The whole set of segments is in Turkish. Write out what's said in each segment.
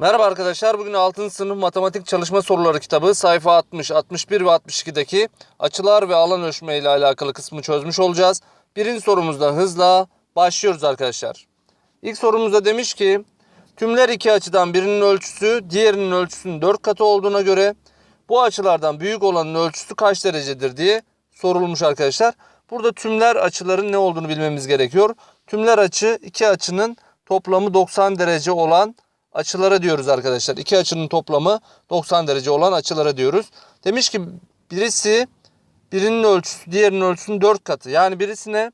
Merhaba arkadaşlar. Bugün 6. sınıf matematik çalışma soruları kitabı sayfa 60, 61 ve 62'deki açılar ve alan ölçme ile alakalı kısmı çözmüş olacağız. Birinci sorumuzda hızla başlıyoruz arkadaşlar. İlk sorumuzda demiş ki tümler iki açıdan birinin ölçüsü diğerinin ölçüsünün 4 katı olduğuna göre bu açılardan büyük olanın ölçüsü kaç derecedir diye sorulmuş arkadaşlar. Burada tümler açıların ne olduğunu bilmemiz gerekiyor. Tümler açı iki açının toplamı 90 derece olan açılara diyoruz arkadaşlar. İki açının toplamı 90 derece olan açılara diyoruz. Demiş ki birisi birinin ölçüsü diğerinin ölçüsünün 4 katı. Yani birisine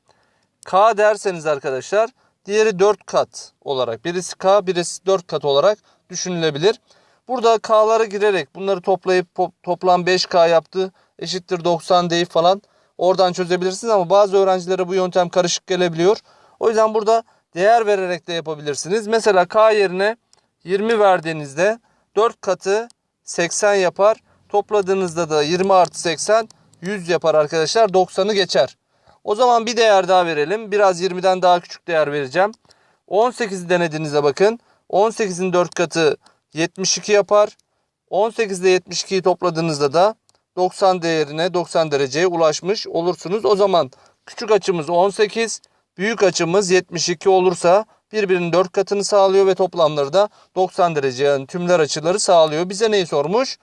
K derseniz arkadaşlar diğeri 4 kat olarak birisi K birisi 4 kat olarak düşünülebilir. Burada K'ları girerek bunları toplayıp toplam 5K yaptı eşittir 90 deyip falan oradan çözebilirsiniz ama bazı öğrencilere bu yöntem karışık gelebiliyor. O yüzden burada değer vererek de yapabilirsiniz. Mesela K yerine 20 verdiğinizde 4 katı 80 yapar. Topladığınızda da 20 artı 80 100 yapar arkadaşlar. 90'ı geçer. O zaman bir değer daha verelim. Biraz 20'den daha küçük değer vereceğim. 18'i denediğinizde bakın. 18'in 4 katı 72 yapar. 18 ile 72'yi topladığınızda da 90 değerine 90 dereceye ulaşmış olursunuz. O zaman küçük açımız 18, büyük açımız 72 olursa birbirinin 4 katını sağlıyor ve toplamları da 90 derece yani tümler açıları sağlıyor. Bize neyi sormuş?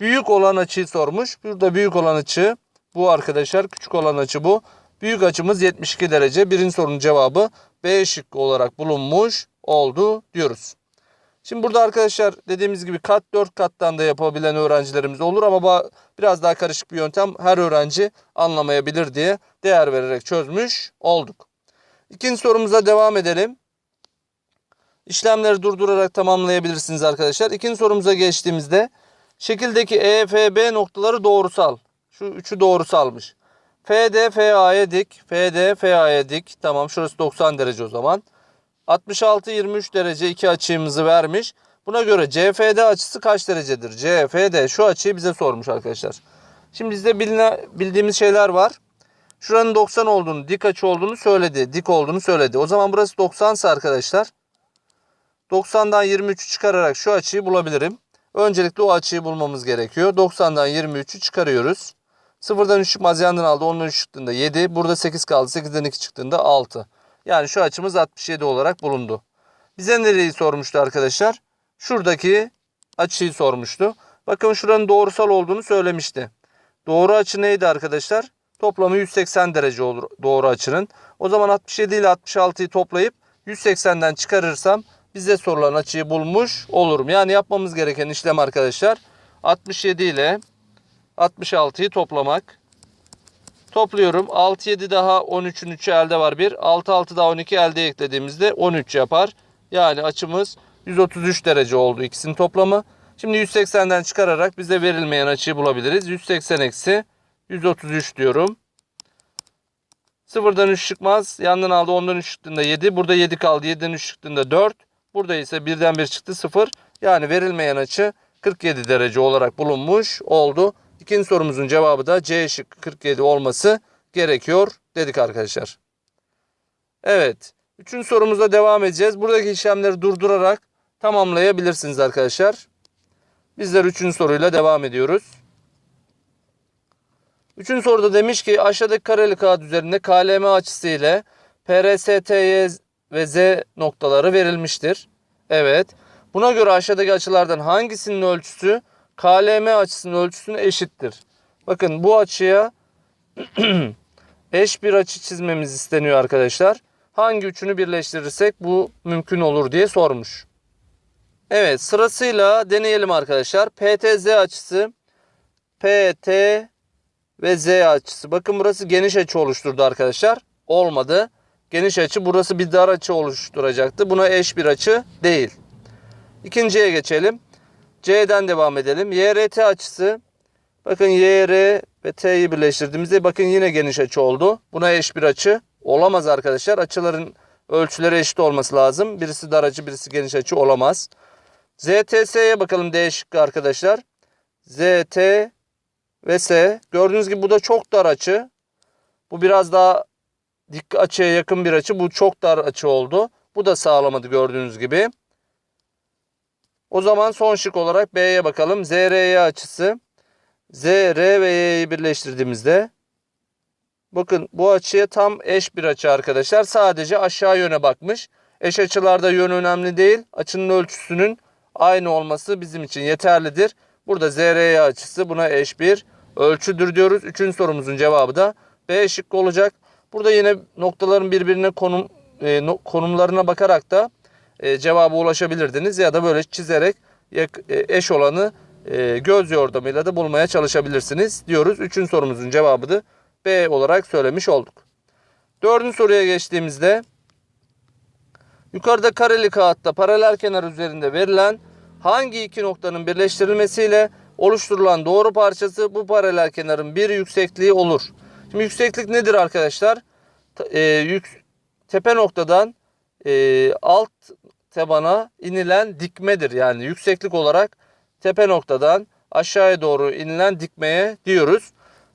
Büyük olan açıyı sormuş. Burada büyük olan açı bu arkadaşlar. Küçük olan açı bu. Büyük açımız 72 derece. Birinci sorunun cevabı B şıkkı olarak bulunmuş oldu diyoruz. Şimdi burada arkadaşlar dediğimiz gibi kat 4 kattan da yapabilen öğrencilerimiz olur ama biraz daha karışık bir yöntem her öğrenci anlamayabilir diye değer vererek çözmüş olduk. İkinci sorumuza devam edelim. İşlemleri durdurarak tamamlayabilirsiniz arkadaşlar. İkinci sorumuza geçtiğimizde şekildeki E, F, B noktaları doğrusal. Şu üçü doğrusalmış. FD FA'ya dik, FD FA'ya dik. Tamam şurası 90 derece o zaman. 66 23 derece iki açımızı vermiş. Buna göre CFD açısı kaç derecedir? CFD şu açıyı bize sormuş arkadaşlar. Şimdi bizde biline, bildiğimiz şeyler var. Şuranın 90 olduğunu, dik açı olduğunu söyledi. Dik olduğunu söyledi. O zaman burası 90 ise arkadaşlar 90'dan 23'ü çıkararak şu açıyı bulabilirim. Öncelikle o açıyı bulmamız gerekiyor. 90'dan 23'ü çıkarıyoruz. 0'dan 3 çıkmaz aldı. 10'dan 3 çıktığında 7. Burada 8 kaldı. 8'den 2 çıktığında 6. Yani şu açımız 67 olarak bulundu. Bize nereyi sormuştu arkadaşlar? Şuradaki açıyı sormuştu. Bakın şuranın doğrusal olduğunu söylemişti. Doğru açı neydi arkadaşlar? Toplamı 180 derece olur doğru açının. O zaman 67 ile 66'yı toplayıp 180'den çıkarırsam bize sorulan açıyı bulmuş olurum. Yani yapmamız gereken işlem arkadaşlar 67 ile 66'yı toplamak. Topluyorum. 6 7 daha 13'ün 3'ü elde var 1. 6 6 daha 12 elde eklediğimizde 13 yapar. Yani açımız 133 derece oldu ikisinin toplamı. Şimdi 180'den çıkararak bize verilmeyen açıyı bulabiliriz. 180 eksi 133 diyorum. Sıfırdan 3 çıkmaz. Yandan aldı 10'dan 3 çıktığında 7. Burada 7 kaldı. 7'den 3 çıktığında 4. Burada ise 1'den 1 çıktı 0. Yani verilmeyen açı 47 derece olarak bulunmuş oldu. İkinci sorumuzun cevabı da C şıkkı 47 olması gerekiyor dedik arkadaşlar. Evet. Üçüncü sorumuza devam edeceğiz. Buradaki işlemleri durdurarak tamamlayabilirsiniz arkadaşlar. Bizler üçüncü soruyla devam ediyoruz. Üçüncü soruda demiş ki aşağıdaki kareli kağıt üzerinde KLM açısı ile PRSTY ve Z noktaları verilmiştir. Evet. Buna göre aşağıdaki açılardan hangisinin ölçüsü KLM açısının ölçüsüne eşittir? Bakın bu açıya eş bir açı çizmemiz isteniyor arkadaşlar. Hangi üçünü birleştirirsek bu mümkün olur diye sormuş. Evet sırasıyla deneyelim arkadaşlar. PTZ açısı, PT ve Z açısı. Bakın burası geniş açı oluşturdu arkadaşlar. Olmadı. Geniş açı burası bir dar açı oluşturacaktı. Buna eş bir açı değil. İkinciye geçelim. C'den devam edelim. YRT açısı. Bakın YR ve T'yi birleştirdiğimizde bakın yine geniş açı oldu. Buna eş bir açı olamaz arkadaşlar. Açıların ölçüleri eşit olması lazım. Birisi dar açı birisi geniş açı olamaz. ZTS'ye bakalım D şıkkı arkadaşlar. ZT ve S. Gördüğünüz gibi bu da çok dar açı. Bu biraz daha dik açıya yakın bir açı. Bu çok dar açı oldu. Bu da sağlamadı gördüğünüz gibi. O zaman son şık olarak B'ye bakalım. ZRY açısı. ZR ve Y'yi birleştirdiğimizde bakın bu açıya tam eş bir açı arkadaşlar. Sadece aşağı yöne bakmış. Eş açılarda yön önemli değil. Açının ölçüsünün aynı olması bizim için yeterlidir. Burada ZRY açısı buna eş bir ölçüdür diyoruz. Üçüncü sorumuzun cevabı da B şıkkı olacak. Burada yine noktaların birbirine konum e, no- konumlarına bakarak da e, cevaba ulaşabilirdiniz ya da böyle çizerek e, eş olanı e, göz yordamıyla da bulmaya çalışabilirsiniz diyoruz. Üçüncü sorumuzun cevabı da B olarak söylemiş olduk. Dördüncü soruya geçtiğimizde yukarıda kareli kağıtta paralel kenar üzerinde verilen hangi iki noktanın birleştirilmesiyle oluşturulan doğru parçası bu paralel kenarın bir yüksekliği olur. Şimdi yükseklik nedir arkadaşlar? E, yük, tepe noktadan e, alt tabana inilen dikmedir. Yani yükseklik olarak tepe noktadan aşağıya doğru inilen dikmeye diyoruz.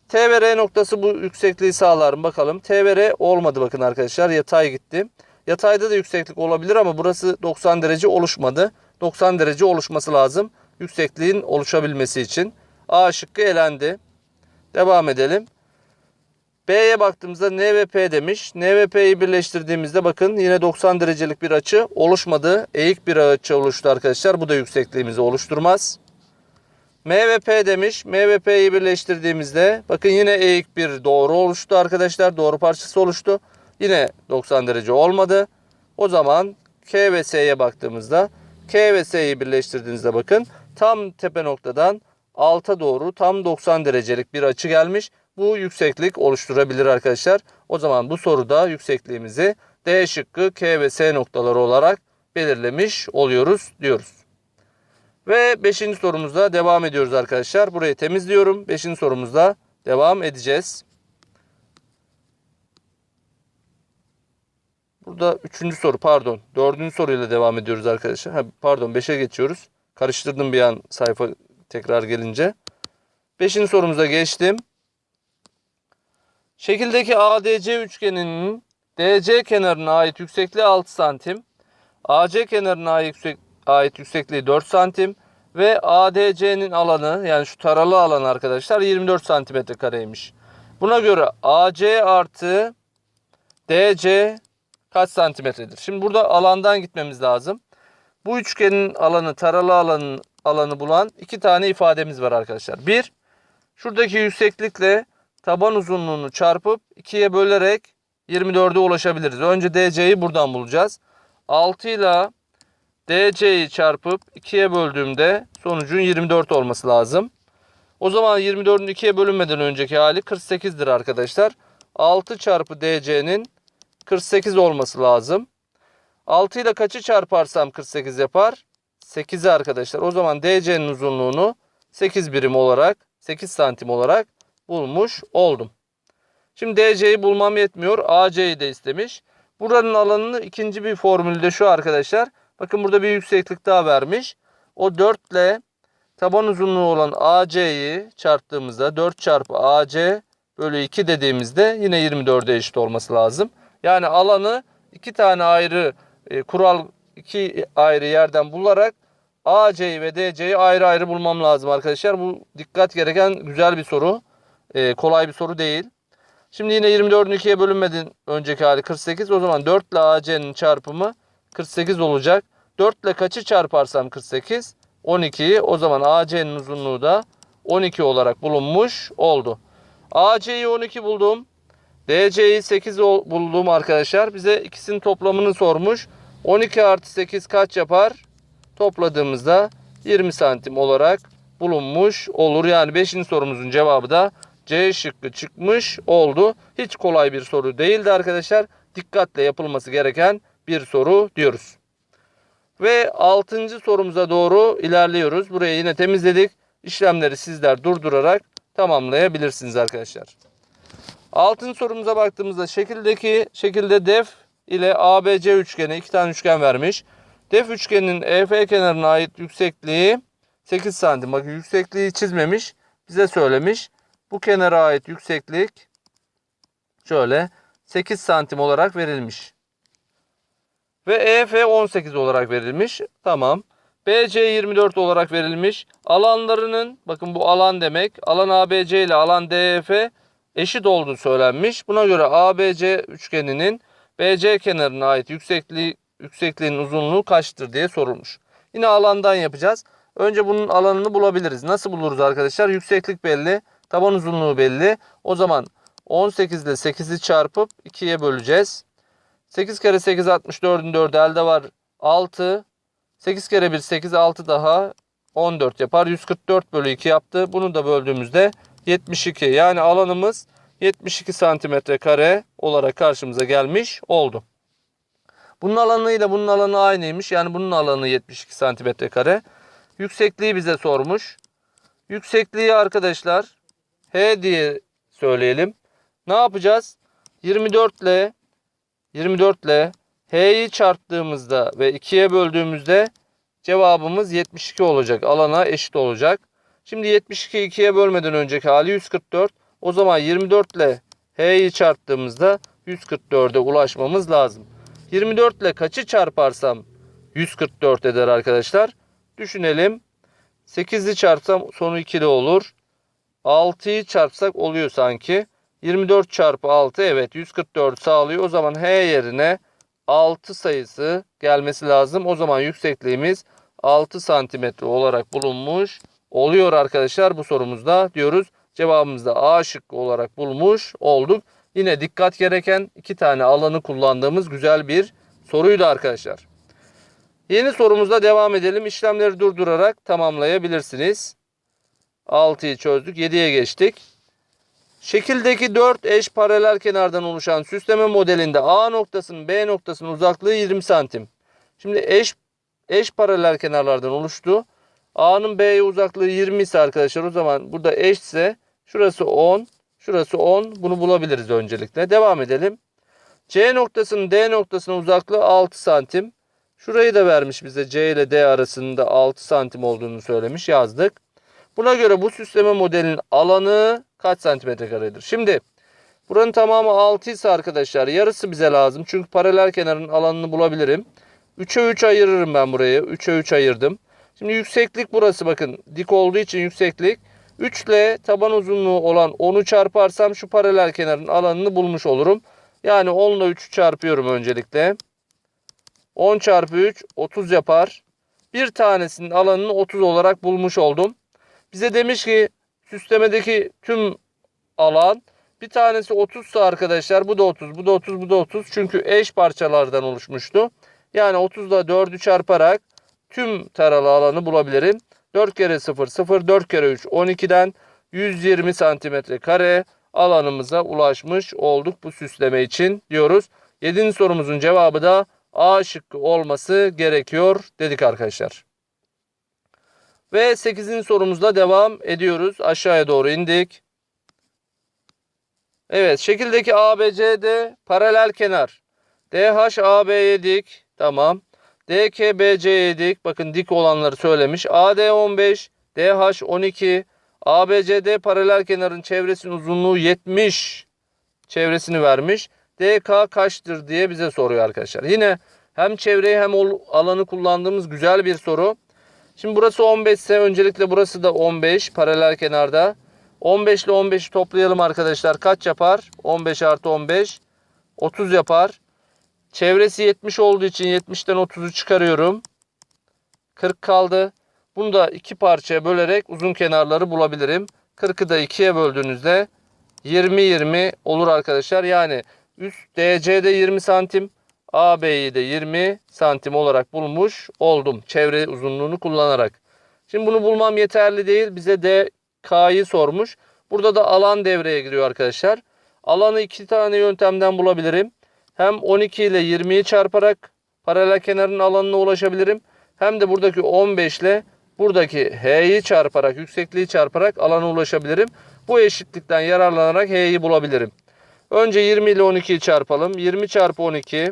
T ve R noktası bu yüksekliği sağlar mı bakalım. T ve R olmadı bakın arkadaşlar. Yatay gitti. Yatayda da yükseklik olabilir ama burası 90 derece oluşmadı. 90 derece oluşması lazım. Yüksekliğin oluşabilmesi için. A şıkkı elendi. Devam edelim. B'ye baktığımızda N ve P demiş. N ve P'yi birleştirdiğimizde bakın yine 90 derecelik bir açı oluşmadı. Eğik bir açı oluştu arkadaşlar. Bu da yüksekliğimizi oluşturmaz. M ve P demiş. M ve P'yi birleştirdiğimizde bakın yine eğik bir doğru oluştu arkadaşlar. Doğru parçası oluştu. Yine 90 derece olmadı. O zaman K ve S'ye baktığımızda K ve S'yi birleştirdiğinizde bakın tam tepe noktadan alta doğru tam 90 derecelik bir açı gelmiş. Bu yükseklik oluşturabilir arkadaşlar. O zaman bu soruda yüksekliğimizi D şıkkı K ve S noktaları olarak belirlemiş oluyoruz diyoruz. Ve 5. sorumuzda devam ediyoruz arkadaşlar. Burayı temizliyorum. 5. sorumuzda devam edeceğiz. Burada 3. soru pardon 4. soruyla devam ediyoruz arkadaşlar. Ha, pardon 5'e geçiyoruz. Karıştırdım bir an sayfa tekrar gelince. 5. sorumuza geçtim. Şekildeki ADC üçgeninin DC kenarına ait yüksekliği 6 santim. AC kenarına ait, yüksek, ait yüksekliği 4 santim. Ve ADC'nin alanı yani şu taralı alan arkadaşlar 24 santimetre kareymiş. Buna göre AC artı DC kaç santimetredir? Şimdi burada alandan gitmemiz lazım. Bu üçgenin alanı taralı alanın alanı bulan iki tane ifademiz var arkadaşlar. Bir, şuradaki yükseklikle taban uzunluğunu çarpıp ikiye bölerek 24'e ulaşabiliriz. Önce DC'yi buradan bulacağız. 6 ile DC'yi çarpıp 2'ye böldüğümde sonucun 24 olması lazım. O zaman 24'ün 2'ye bölünmeden önceki hali 48'dir arkadaşlar. 6 çarpı DC'nin 48 olması lazım. 6 ile kaçı çarparsam 48 yapar? 8'i arkadaşlar. O zaman DC'nin uzunluğunu 8 birim olarak 8 santim olarak bulmuş oldum. Şimdi DC'yi bulmam yetmiyor. AC'yi de istemiş. Buranın alanını ikinci bir formülde şu arkadaşlar. Bakın burada bir yükseklik daha vermiş. O 4 ile taban uzunluğu olan AC'yi çarptığımızda 4 çarpı AC bölü 2 dediğimizde yine 24'e eşit olması lazım. Yani alanı iki tane ayrı e, kural iki ayrı yerden bularak AC'yi ve DC'yi ayrı ayrı bulmam lazım arkadaşlar. Bu dikkat gereken güzel bir soru. E, kolay bir soru değil. Şimdi yine 24'ün 2'ye bölünmeden önceki hali 48. O zaman 4 ile AC'nin çarpımı 48 olacak. 4 ile kaçı çarparsam 48? 12'yi. O zaman AC'nin uzunluğu da 12 olarak bulunmuş oldu. AC'yi 12 buldum. DC'yi 8 ol- buldum arkadaşlar. Bize ikisinin toplamını sormuş. 12 artı 8 kaç yapar? Topladığımızda 20 santim olarak bulunmuş olur. Yani 5. sorumuzun cevabı da C şıkkı çıkmış oldu. Hiç kolay bir soru değildi arkadaşlar. Dikkatle yapılması gereken bir soru diyoruz. Ve 6. sorumuza doğru ilerliyoruz. Burayı yine temizledik. İşlemleri sizler durdurarak tamamlayabilirsiniz arkadaşlar. Altın sorumuza baktığımızda şekildeki şekilde def ile ABC üçgeni iki tane üçgen vermiş. Def üçgeninin EF kenarına ait yüksekliği 8 santim. Bakın yüksekliği çizmemiş. Bize söylemiş. Bu kenara ait yükseklik şöyle 8 santim olarak verilmiş. Ve EF 18 olarak verilmiş. Tamam. BC 24 olarak verilmiş. Alanlarının bakın bu alan demek. Alan ABC ile alan DEF eşit olduğu söylenmiş. Buna göre ABC üçgeninin BC kenarına ait yüksekliği yüksekliğin uzunluğu kaçtır diye sorulmuş. Yine alandan yapacağız. Önce bunun alanını bulabiliriz. Nasıl buluruz arkadaşlar? Yükseklik belli, taban uzunluğu belli. O zaman 18 ile 8'i çarpıp 2'ye böleceğiz. 8 kere 8 64'ün 4'ü elde var 6. 8 kere 1 8 6 daha 14 yapar. 144 bölü 2 yaptı. Bunu da böldüğümüzde 72. Yani alanımız 72 santimetre kare olarak karşımıza gelmiş oldu. Bunun alanıyla bunun alanı aynıymış. Yani bunun alanı 72 santimetre kare. Yüksekliği bize sormuş. Yüksekliği arkadaşlar H diye söyleyelim. Ne yapacağız? 24 ile 24 ile H'yi çarptığımızda ve 2'ye böldüğümüzde cevabımız 72 olacak. Alana eşit olacak. Şimdi 72 2'ye bölmeden önceki hali 144. O zaman 24 ile H'yi çarptığımızda 144'e ulaşmamız lazım. 24 ile kaçı çarparsam 144 eder arkadaşlar. Düşünelim. 8'i çarpsam sonu 2'li olur. 6'yı çarpsak oluyor sanki. 24 çarpı 6 evet 144 sağlıyor. O zaman H yerine 6 sayısı gelmesi lazım. O zaman yüksekliğimiz 6 santimetre olarak bulunmuş oluyor arkadaşlar bu sorumuzda diyoruz. Cevabımızda A şıkkı olarak bulmuş olduk. Yine dikkat gereken iki tane alanı kullandığımız güzel bir soruydu arkadaşlar. Yeni sorumuzda devam edelim. İşlemleri durdurarak tamamlayabilirsiniz. 6'yı çözdük. 7'ye geçtik. Şekildeki 4 eş paralel kenardan oluşan süsleme modelinde A noktasının B noktasının uzaklığı 20 santim. Şimdi eş eş paralel kenarlardan oluştu. A'nın B'ye uzaklığı 20 ise arkadaşlar o zaman burada eşse şurası 10, şurası 10. Bunu bulabiliriz öncelikle. Devam edelim. C noktasının D noktasının uzaklığı 6 santim. Şurayı da vermiş bize C ile D arasında 6 santim olduğunu söylemiş yazdık. Buna göre bu süsleme modelinin alanı kaç santimetre karedir? Şimdi buranın tamamı 6 ise arkadaşlar yarısı bize lazım. Çünkü paralel kenarın alanını bulabilirim. 3'e 3 ayırırım ben burayı. 3'e 3 ayırdım. Şimdi yükseklik burası bakın. Dik olduğu için yükseklik. 3 ile taban uzunluğu olan 10'u çarparsam şu paralel kenarın alanını bulmuş olurum. Yani 10 ile 3'ü çarpıyorum öncelikle. 10 çarpı 3 30 yapar. Bir tanesinin alanını 30 olarak bulmuş oldum. Bize demiş ki süslemedeki tüm alan bir tanesi 30 ise arkadaşlar bu da 30, bu da 30, bu da 30. Çünkü eş parçalardan oluşmuştu. Yani 30 ile 4'ü çarparak tüm taralı alanı bulabilirim. 4 kere 0, 0, 4 kere 3, 12'den 120 santimetre kare alanımıza ulaşmış olduk bu süsleme için diyoruz. 7. sorumuzun cevabı da A şıkkı olması gerekiyor dedik arkadaşlar. Ve 8. sorumuzla devam ediyoruz. Aşağıya doğru indik. Evet şekildeki ABCD paralel kenar. DH AB'ye dik. Tamam. DK BC'ye dik. Bakın dik olanları söylemiş. AD 15, DH 12, ABCD paralel kenarın çevresinin uzunluğu 70 çevresini vermiş. DK kaçtır diye bize soruyor arkadaşlar. Yine hem çevreyi hem alanı kullandığımız güzel bir soru. Şimdi burası 15 ise öncelikle burası da 15 paralel kenarda. 15 ile 15'i toplayalım arkadaşlar. Kaç yapar? 15 artı 15 30 yapar. Çevresi 70 olduğu için 70'ten 30'u çıkarıyorum. 40 kaldı. Bunu da iki parçaya bölerek uzun kenarları bulabilirim. 40'ı da 2'ye böldüğünüzde 20-20 olur arkadaşlar. Yani üst DC'de 20 santim. AB'yi de 20 santim olarak bulmuş oldum. Çevre uzunluğunu kullanarak. Şimdi bunu bulmam yeterli değil. Bize DK'yı sormuş. Burada da alan devreye giriyor arkadaşlar. Alanı iki tane yöntemden bulabilirim. Hem 12 ile 20'yi çarparak paralel kenarın alanına ulaşabilirim. Hem de buradaki 15 ile buradaki H'yi çarparak, yüksekliği çarparak alana ulaşabilirim. Bu eşitlikten yararlanarak H'yi bulabilirim. Önce 20 ile 12'yi çarpalım. 20 çarpı 12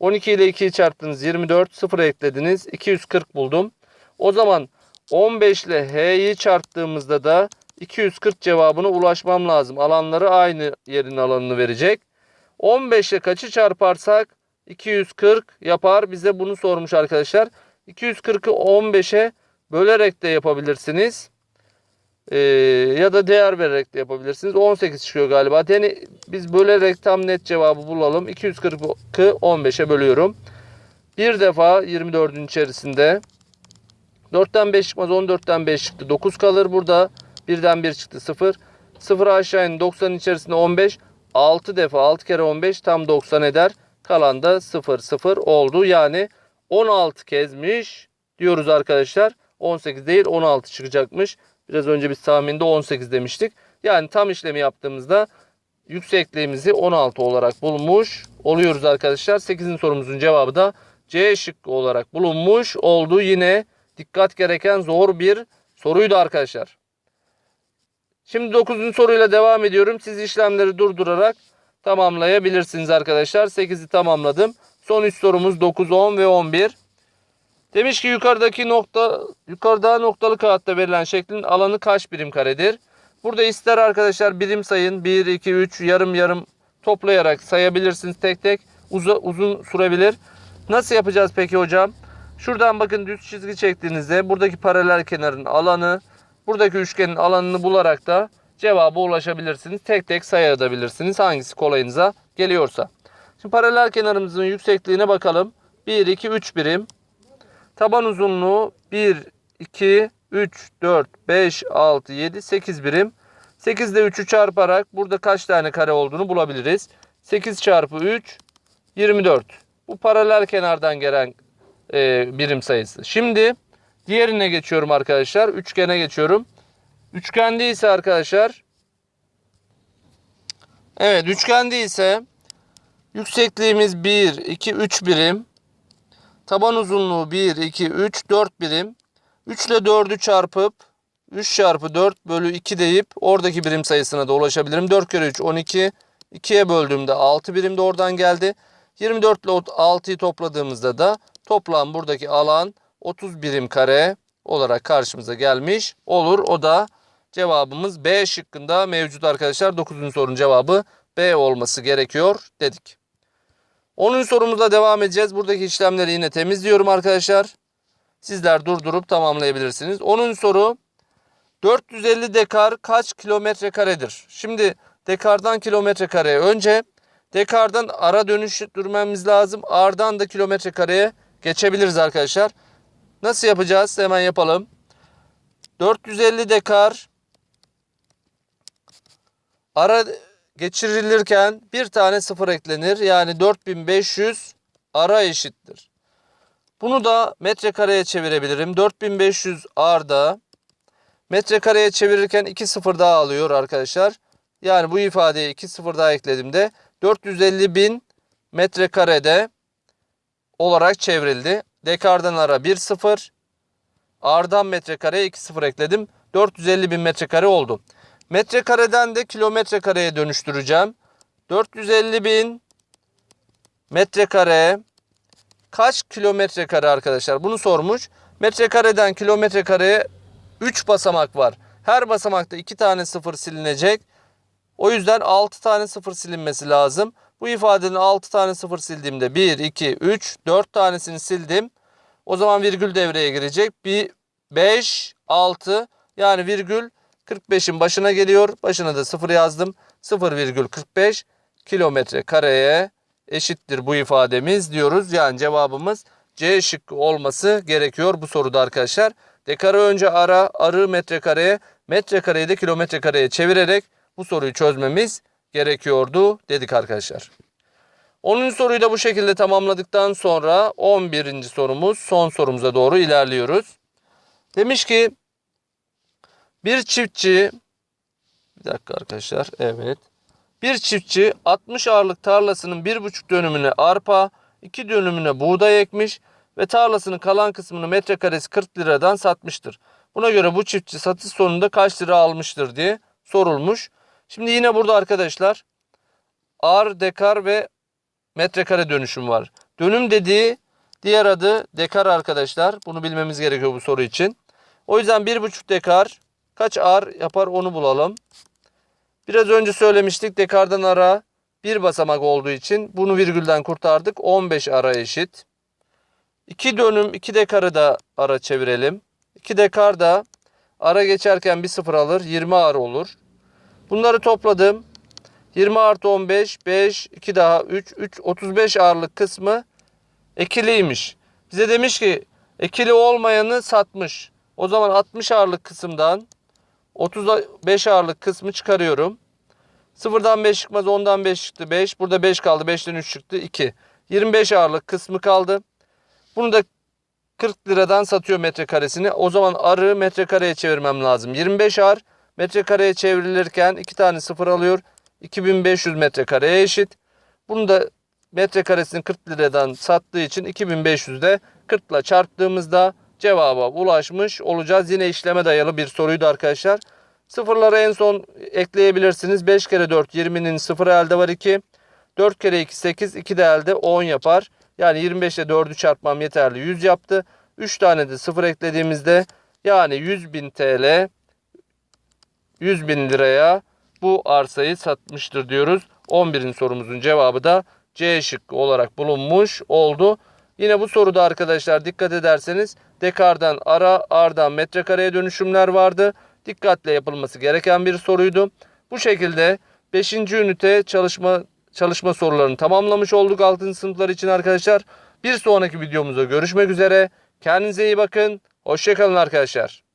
12 ile 2'yi çarptınız 24. 0 eklediniz. 240 buldum. O zaman 15 ile H'yi çarptığımızda da 240 cevabına ulaşmam lazım. Alanları aynı yerin alanını verecek. 15 ile kaçı çarparsak 240 yapar. Bize bunu sormuş arkadaşlar. 240'ı 15'e bölerek de yapabilirsiniz. Ee, ya da değer vererek de yapabilirsiniz. 18 çıkıyor galiba. Yani biz bölerek tam net cevabı bulalım. 240'ı 15'e bölüyorum. Bir defa 24'ün içerisinde. 4'ten 5 çıkmaz 14'ten 5 çıktı. 9 kalır burada. 1'den 1 çıktı 0 0 aşağı in 90'ın içerisinde 15 6 defa 6 kere 15 tam 90 eder. Kalan da 0 0 oldu. Yani 16 kezmiş diyoruz arkadaşlar. 18 değil 16 çıkacakmış biraz önce biz tahminde 18 demiştik yani tam işlemi yaptığımızda yüksekliğimizi 16 olarak bulmuş oluyoruz arkadaşlar 8. sorumuzun cevabı da C şıkkı olarak bulunmuş oldu yine dikkat gereken zor bir soruydu arkadaşlar. Şimdi 9. soruyla devam ediyorum. Siz işlemleri durdurarak tamamlayabilirsiniz arkadaşlar. 8'i tamamladım. Son 3 sorumuz 9, 10 ve 11. Demiş ki yukarıdaki nokta yukarıda noktalı kağıtta verilen şeklin alanı kaç birim karedir? Burada ister arkadaşlar birim sayın 1, 2, 3 yarım yarım toplayarak sayabilirsiniz tek tek. Uza, uzun sürebilir. Nasıl yapacağız peki hocam? Şuradan bakın düz çizgi çektiğinizde buradaki paralel kenarın alanı, buradaki üçgenin alanını bularak da cevaba ulaşabilirsiniz. Tek tek sayabilirsiniz hangisi kolayınıza geliyorsa. Şimdi paralel kenarımızın yüksekliğine bakalım. 1, 2, 3 birim. Taban uzunluğu 1, 2, 3, 4, 5, 6, 7, 8 birim. 8 ile 3'ü çarparak burada kaç tane kare olduğunu bulabiliriz. 8 çarpı 3, 24. Bu paralel kenardan gelen e, birim sayısı. Şimdi diğerine geçiyorum arkadaşlar. Üçgene geçiyorum. Üçgende ise arkadaşlar Evet üçgende ise yüksekliğimiz 1, 2, 3 birim. Taban uzunluğu 1, 2, 3, 4 birim. 3 ile 4'ü çarpıp 3 çarpı 4 bölü 2 deyip oradaki birim sayısına da ulaşabilirim. 4 kere 3 12. 2'ye böldüğümde 6 birim de oradan geldi. 24 ile 6'yı topladığımızda da toplam buradaki alan 30 birim kare olarak karşımıza gelmiş olur. O da cevabımız B şıkkında mevcut arkadaşlar. 9. sorunun cevabı B olması gerekiyor dedik. 10. sorumuzla devam edeceğiz. Buradaki işlemleri yine temizliyorum arkadaşlar. Sizler durdurup tamamlayabilirsiniz. 10. soru 450 dekar kaç kilometre karedir? Şimdi dekardan kilometre kareye önce dekardan ara dönüştürmemiz lazım. A'dan da kilometre kareye geçebiliriz arkadaşlar. Nasıl yapacağız? Hemen yapalım. 450 dekar ara geçirilirken bir tane sıfır eklenir. Yani 4500 ara eşittir. Bunu da metrekareye çevirebilirim. 4500 arda metrekareye çevirirken 2 sıfır daha alıyor arkadaşlar. Yani bu ifadeye 2 sıfır daha eklediğimde 450 bin metrekarede olarak çevrildi. Dekardan ara 1 sıfır. A'dan metrekareye 2 sıfır ekledim. 450 bin metrekare oldu. Metrekareden de kilometre kareye dönüştüreceğim. 450 bin metrekare kaç kilometre kare arkadaşlar? Bunu sormuş. Metrekareden kilometre kareye 3 basamak var. Her basamakta 2 tane sıfır silinecek. O yüzden 6 tane sıfır silinmesi lazım. Bu ifadenin 6 tane sıfır sildiğimde 1, 2, 3, 4 tanesini sildim. O zaman virgül devreye girecek. Bir 5, 6 yani virgül 45'in başına geliyor. Başına da 0 yazdım. 0,45 kilometre kareye eşittir bu ifademiz diyoruz. Yani cevabımız C şıkkı olması gerekiyor bu soruda arkadaşlar. Dekarı önce ara, arı metrekareye, metrekareyi de kilometre kareye çevirerek bu soruyu çözmemiz gerekiyordu dedik arkadaşlar. 10. soruyu da bu şekilde tamamladıktan sonra 11. sorumuz son sorumuza doğru ilerliyoruz. Demiş ki bir çiftçi bir dakika arkadaşlar evet. Bir çiftçi 60 ağırlık tarlasının 1,5 dönümüne arpa, 2 dönümüne buğday ekmiş ve tarlasının kalan kısmını metrekaresi 40 liradan satmıştır. Buna göre bu çiftçi satış sonunda kaç lira almıştır diye sorulmuş. Şimdi yine burada arkadaşlar ar, dekar ve metrekare dönüşüm var. Dönüm dediği diğer adı dekar arkadaşlar. Bunu bilmemiz gerekiyor bu soru için. O yüzden 1,5 dekar kaç ar yapar onu bulalım. Biraz önce söylemiştik dekardan ara bir basamak olduğu için bunu virgülden kurtardık. 15 ara eşit. 2 dönüm 2 dekarı da ara çevirelim. 2 dekar da ara geçerken bir sıfır alır 20 ar olur. Bunları topladım. 20 artı 15 5 2 daha 3 3 35 ağırlık kısmı ekiliymiş. Bize demiş ki ekili olmayanı satmış. O zaman 60 ağırlık kısımdan 35 ağırlık kısmı çıkarıyorum. Sıfırdan 5 çıkmaz 10'dan 5 çıktı 5. Burada 5 kaldı 5'ten 3 çıktı 2. 25 ağırlık kısmı kaldı. Bunu da 40 liradan satıyor metrekaresini. O zaman arı metrekareye çevirmem lazım. 25 ar metrekareye çevrilirken 2 tane sıfır alıyor. 2500 metrekareye eşit. Bunu da metrekaresini 40 liradan sattığı için 2500 de 40 ile çarptığımızda cevaba ulaşmış olacağız. Yine işleme dayalı bir soruydu arkadaşlar. Sıfırları en son ekleyebilirsiniz. 5 kere 4 20'nin sıfırı elde var 2. 4 kere 2 8 2 de elde 10 yapar. Yani 25 ile 4'ü çarpmam yeterli 100 yaptı. 3 tane de sıfır eklediğimizde yani 100 bin TL 100 bin liraya bu arsayı satmıştır diyoruz. 11'in sorumuzun cevabı da C şıkkı olarak bulunmuş oldu. Yine bu soruda arkadaşlar dikkat ederseniz dekardan ara ardan metrekareye dönüşümler vardı. Dikkatle yapılması gereken bir soruydu. Bu şekilde 5. ünite çalışma çalışma sorularını tamamlamış olduk 6. sınıflar için arkadaşlar. Bir sonraki videomuzda görüşmek üzere. Kendinize iyi bakın. Hoşçakalın arkadaşlar.